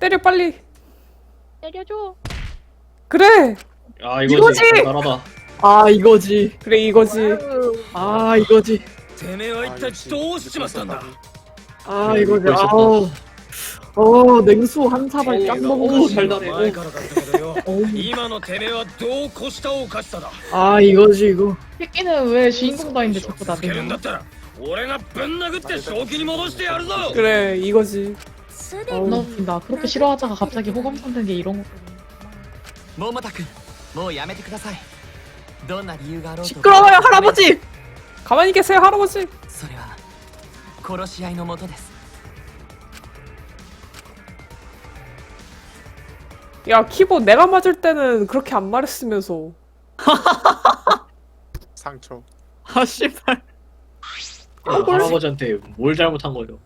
때려 빨리. 때려줘. 그래. 아 이거지. 이거지! 나라다. 아 이거지. 그래 이거지. 아 이거지. てめえは一体どうしちまったんだ 아 이거지. 벌써 아우. 어 냉수 한 사발 쫙 오, 먹는 잘 거. 나네. 前からだったけどよ 어우. 今のてめえはどう越したおかしさだ 아 이거지 이거. 새끼는 왜 주인공 다인데 자꾸 つけるんだ 나대냐? ったら俺がぶん殴って正気に戻してやるぞ 그래 이거지. すで 어우. 너 웃긴다. 그렇게 싫어하다가 갑자기 호감 상는 게 이런 거. 桃太くんもうやめてくださいどんな理由があろうと 시끄러워요 할아버지. 가만히 계세요 할아버지. それは殺し合いのもとです 야 키보 내가 맞을 때는 그렇게 안 말했으면서. 상처. 아 씨발. 할아버지한테 뭘 잘못한 거예요?